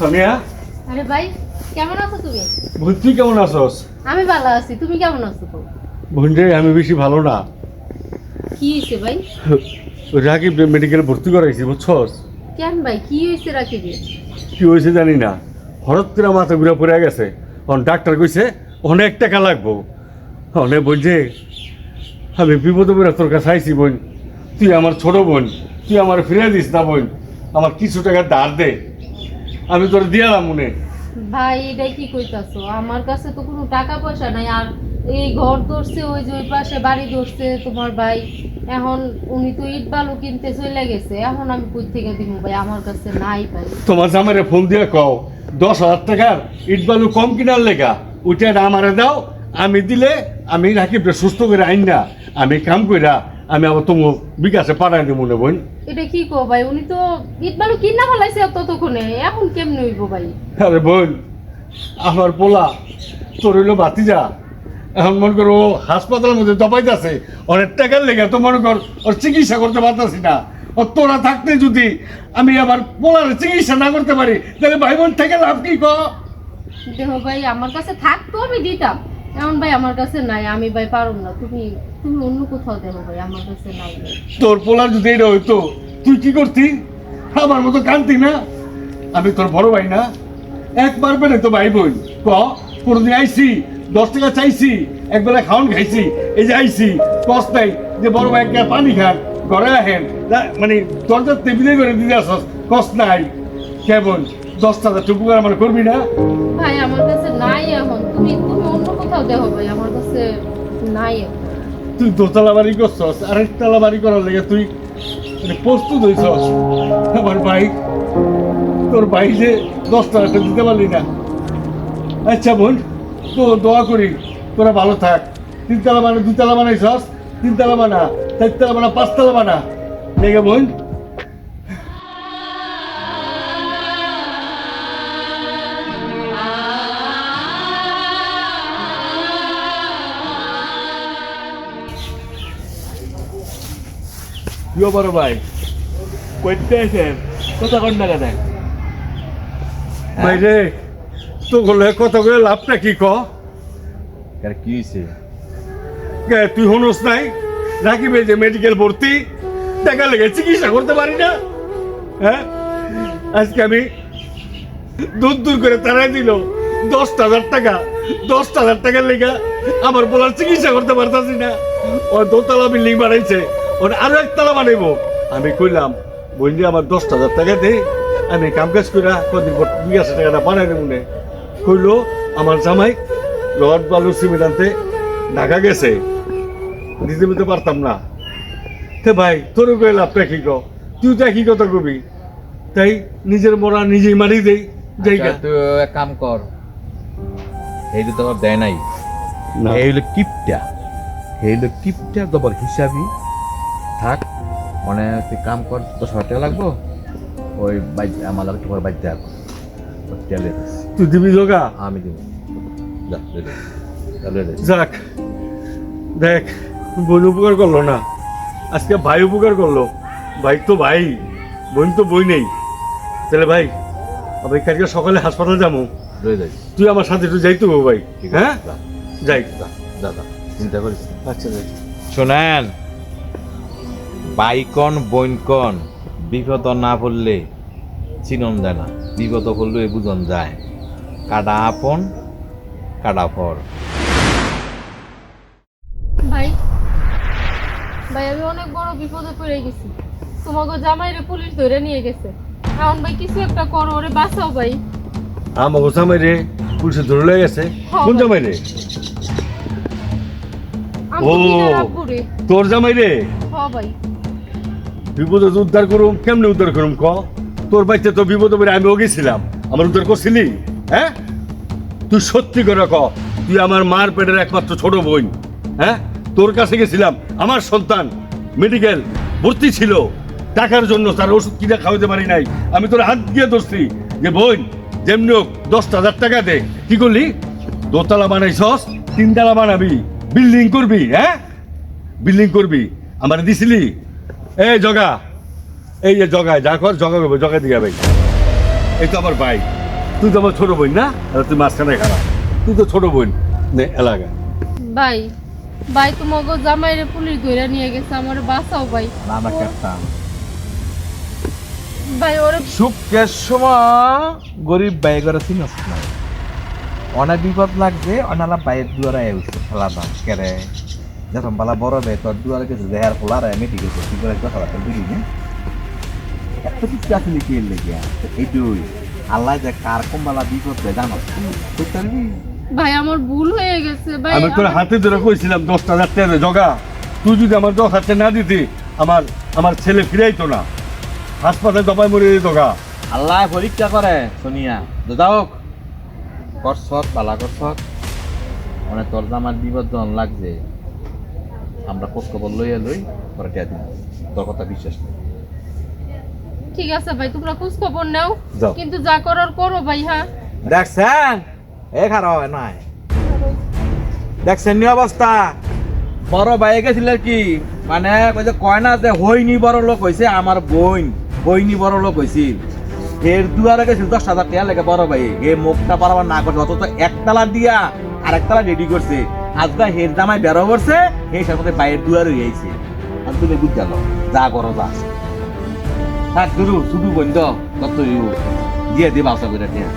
সোনিয়া আরে ভাই কেমন আছো তুমি? বোন কেমন আছস? আমি ভালো আছি তুমি কেমন আছো? তো রে আমি বেশি ভালো না। কি হয়েছে ভাই? রাকিব মেডিকেল ভর্তি করাইছি বুঝছস? কেন ভাই কি হয়েছে রাকিবে কি হয়েছে জানি না। হঠাৎ করে মাথা ঘুরে পড়ে গেছে। অন ডাক্তার কইছে অনেক টাকা লাগবো। অনেক বলছে আমি বিপদে পড়ে তোর কাছে আইছি বোন। তুই আমার ছোট বোন তুই আমার ফিরে দিস না বোন। আমার কিছু টাকা ধার দে। আমি তোর দিয়ালাম মনে। ভাই এটা কি কইতাছো? আমার কাছে তো কোনো টাকা পয়সা নাই আর এই ঘর ধরছে ওই যে ওই পাশে বাড়ি ধরছে তোমার ভাই। এখন উনি তো ইট বালু কিনতে চলে গেছে এখন আমি কই থেকে দিব ভাই? আমার কাছে নাই ভাই। তোমার জামাইরে ফোন দিয়ে কও দশ হাজার টাকার ইট বালু কম কিনার লেখা ওইটা আমারে দাও আমি দিলে আমি রাকিবরে সুস্থ করে আইন না। আমি কাম কইরা আমি আবার তোমার বিকাশে পাঠাই দিব মনে বোন। এটা কি কো ভাই? উনি তো ইট বালু কিনা ফেলাইছে ততক্ষণে। এখন কেমনে হইব ভাই? আরে বোন আমার পোলা তোর হইল বাতিজা এখন মনে করো ও হাসপাতালের মধ্যে দপাইতেছে। অনেক টাকার লেগে তো মনে কর ওর চিকিৎসা করতে পারতাছি না। ও তোরা থাকতে যদি আমি আবার পোলার চিকিৎসা না করতে পারি তাহলে ভাই বোন থেকে লাভ কি ক? দেখো ভাই আমার কাছে থাকতো আমি দিতাম। এখন ভাই আমার কাছে নাই, আমি ভাই পারব না। তুমি তুমি অন্য কোথাও দেখো ভাই, আমার কাছে নাই তোর পোলার যদি এটা হইতো, তুই কি করতি? আমার মতো কান্তি না? আমি তোর বড় ভাই না? একবার পেলে তো ভাই বোন। ক, কোনদিন আইসি দশ টাকা চাইছি, একবেলা খাওয়ান খাইছি, এই যে আইসি কস নাই, যে বড় ভাই একটা পানি খান ঘরে আহেন মানে দরজার টেবিলে করে দিতে আসস কস নাই। কেমন দশ টাকা টুকু করে আমার করবি না? ভাই আমার কাছে নাই এখন। তুমি তুমি অন্য কোথাও দেখো ভাই আমার কাছে নাই তুই দোতলা বাড়ি করছস আরেকতলা বাড়ি করার লেগে তুই মানে প্রস্তুত হইছস। আমার ভাই তোর ভাই যে দশ টাকাটা দিতে পারলি না। আচ্ছা বোন তো দোয়া করি তোরা ভালো থাক। তিনতলা বানা দুতলা বানাইছস তিনতলা বানা চারতলা বানা পাঁচতলা বানা। লেগে বোন বড় ভাই। কইতে আছেন কথা কন না কেন? ভাই রে তো বলে কত করে লাভটা কি ক? আর কি হয়েছে কে, তুই হনস নাই? রাকিবে যে মেডিকেল ভর্তি টাকা লেগে চিকিৎসা করতে পারি না। হ্যাঁ? আজকে আমি দূর দূর করে তারাই দিল দশ হাজার টাকা দশ হাজার টাকার লেগে আমার বলার চিকিৎসা করতে পারতাছি না। ও দোতলা বিল্ডিং বানাইছে। ওর আরও একতলা বানাইবো। আমি কইলাম বললি আমার দশ হাজার টাকা দে আমি কাম কাজ করে কদিন পর দুই হাজার টাকাটা বানাই দেবো নে। কইলো আমার জামাই রড বালু সিমেন্ট আনতে ঢাকা গেছে। দিতে দিতে পারতাম না। তে ভাই তোর কয়ে লাভটা কি কো তুই তো একই কথা কবি। তাই নিজের মরা নিজেই মারি দেই জায়গা আচ্ছা, তুই এক কাম কর। এই তো তোমার দেয় নাই। না। এই হলো কিপটা। এই হলো কিপটা তোমার হিসাবই। থাক। মানে তুই কাম কর দশ হাজার টাকা লাগবো ওই বাইক আমার লাগে তোমার বাইক দেখ তেলে তুই দিবি জোগা? আমি দিব। যাক দেখ বোন উপকার করল না। আজকে ভাই উপকার করল। ভাই তো ভাই বোন তো বই নেই। তাহলে ভাই আমি কালকে সকালে হাসপাতাল যাব। যাই। তুই আমার সাথে একটু যাইতে হবে ভাই ঠিক হ্যাঁ? যাই। যা চিন্তা করিস। আচ্ছা যাই। শোনেন বাইকন বইনকন বিপদ না পড়লে চিনন যায় না। বিপদ পড়লে বুঝন যায়। কাটা আপন কাটা পর। ভাই ভাই আমি অনেক বড় বিপদে পড়ে গেছি। তোমাকে জামাইরে পুলিশ ধরে নিয়ে গেছে। এখন ভাই কিছু একটা করো ওরে বাঁচাও ভাই। আমাকে জামাই রে পুলিশে ধরে লেগে গেছে। হ্যাঁ, কোন। জামাই রে ও। তোর জামাই রে হ ভাই। বিপদে উদ্ধার করুম, কেমনে উদ্ধার করুম ক? তোর বাড়িতে তো বিপদে পড়ে আমিও গেছিলাম আমার উদ্ধার করছিলি? হ্যাঁ? তুই সত্যি করে ক, তুই আমার মার পেটের একমাত্র ছোট বোন। হ্যাঁ? তোর কাছে গেছিলাম, আমার সন্তান মেডিকেল ভর্তি ছিল। টাকার জন্য তার ওষুধ কিনা খাওয়াতে পারি নাই। আমি তোর হাত দিয়ে ধরছি যে, বোন, যেমনি হোক দশ হাজার টাকা দে। কি করলি? দোতলা বানাইছস, তিনতলা বানাবি, বিল্ডিং করবি হ্যাঁ? বিল্ডিং করবি, আমার দিছিলি? এই জগা এই যে জগায় যা কর জগা করব জগা দিয়ে ভাই। এই তো আমার ভাই। তুই তো আমার ছোট বোন না? তুই মাঝখানে খারাপ তুই তো ছোট বোন। নে এলাকা। ভাই ভাই তোমাকে জামাইরে পুলিশ ধরে নিয়ে গেছে আমার বাঁচাও ভাই। আমরা ক্যাপ্টান। ভাই ওরে সুখের সময় গরিব বাই করে চিনস না? অনেক বিপদ লাগছে অনালা বাইয়ের দুয়ারে দাম কেরে যখন বালা বড় বে তোর দুয়ারে গেছে দেহার ফোলার ঠিক আছে কি করে কথা বার্তা বুঝি না এত কিছু আছে লিখে লেগে এইটুই আল্লাহ যে কার কম বালা বিপদ বে জানো পারবি ভাই আমার ভুল হয়ে গেছে ভাই আমি তোর হাতে ধরে কইছিলাম দশটা হাজার টাকা জগা তুই যদি আমার দশ হাজার টাকা না দিতি আমার আমার ছেলে ফিরাইতো না হাসপাতালে দবাই মরে যেত গা আল্লাহ পরীক্ষা করে শুনিয়া দাদা হোক করছত বালা করছত মানে তোর আমার বিপদ লাগছে আমরা খোঁজ খবর লইয়া লই পরে টিয়া দিন তোর কথা বিশ্বাস নেই। ঠিক আছে ভাই তোমরা খোঁজ খবর নাও। যাও। কিন্তু যা করার করো ভাই হ্যাঁ? দেখছেন? এ খারাপ নাই। দেখছেন নি অবস্থা? বড় ভাই গেছিল কি মানে কই যে কয় না যে হইনি বড় লোক হইছে আমার বইন বইনি বড় লোক হইছিল এর দুয়ারে গেছিল দশ হাজার টাকা লেগে বড় ভাই। এ মুখটা পারাবার না করছে অত তো একতলা দিয়া আরেকতলা রেডি করছে। আজকে হের দামায় বেরো করছে হের সাথে বাইরের দুয়ার হয়ে গেছে আর তুমি বুঝ গেল, যা করো যা। থাক গুরু, শুধু বন্ধ তত দিয়ে দিবা আশা করে দিয়া।